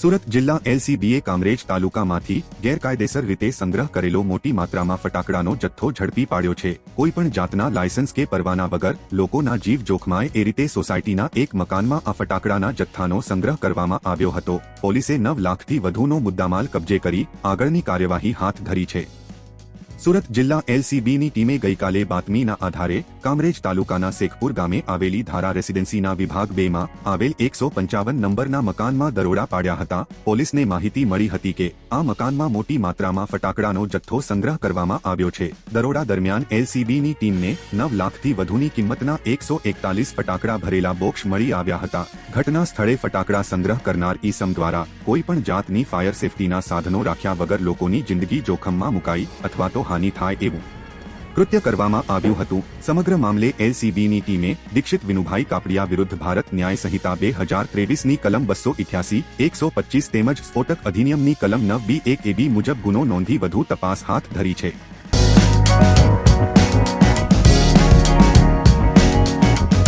સુરત જિલ્લા એલસીબીએ કામરેજ તાલુકામાંથી ગેરકાયદેસર રીતે સંગ્રહ કરેલો મોટી માત્રામાં ફટાકડાનો જથ્થો ઝડપી પાડ્યો છે. કોઈપણ જાતના લાયસન્સ કે પરવાના વગર લોકોના જીવ જોખમાય એ રીતે સોસાયટીના એક મકાનમાં આ ફટાકડાના જથ્થાનો સંગ્રહ કરવામાં આવ્યો હતો. પોલીસે નવ લાખથી વધુનો મુદ્દામાલ કબજે કરી આગળની કાર્યવાહી હાથ ધરી છે. સુરત જિલ્લા એલસીબીની ટીમે ગઈકાલે બાતમીના આધારે કામરેજ તાલુકાના શેખપુર ગામે આવેલી ધારા રેસિડેન્સીના વિભાગ બેમાં આવેલ એકસો પંચાવન નંબરના મકાનમાં દરોડા પાડ્યા હતા. પોલીસને માહિતી મળી હતી કે આ મકાનમાં મોટી માત્રામાં ફટાકડાનો જથ્થો સંગ્રહ કરવામાં આવ્યો છે. દરોડા દરમિયાન એલસીબીની ટીમને નવ લાખથી વધુની કિંમતના એકસો એકતાલીસ ફટાકડા ભરેલા બોક્સ મળી આવ્યા હતા. ઘટના સ્થળે ફટાકડા સંગ્રહ કરનાર ઈસમ દ્વારા કોઈપણ જાતની ફાયર સેફટીના સાધનો રાખ્યા વગર લોકોની જિંદગી જોખમમાં મુકાઈ અથવા તો હાનિ થાય એવું કૃત્ય કરવામાં આવ્યું હતું. સમગ્ર મામલે એલસીબીની ટીમે દીક્ષિત વિનુભાઈ કાપડિયા વિરુદ્ધ ભારત ન્યાય સંહિતા બે હજાર ત્રેવીસની કલમ બસો ઇઠ્યાસી, એકસો પચીસ તેમજ સ્ફોટક અધિનિયમની કલમ નવ બી એક એબી મુજબ ગુનો નોંધી વધુ તપાસ હાથ ધરી છે.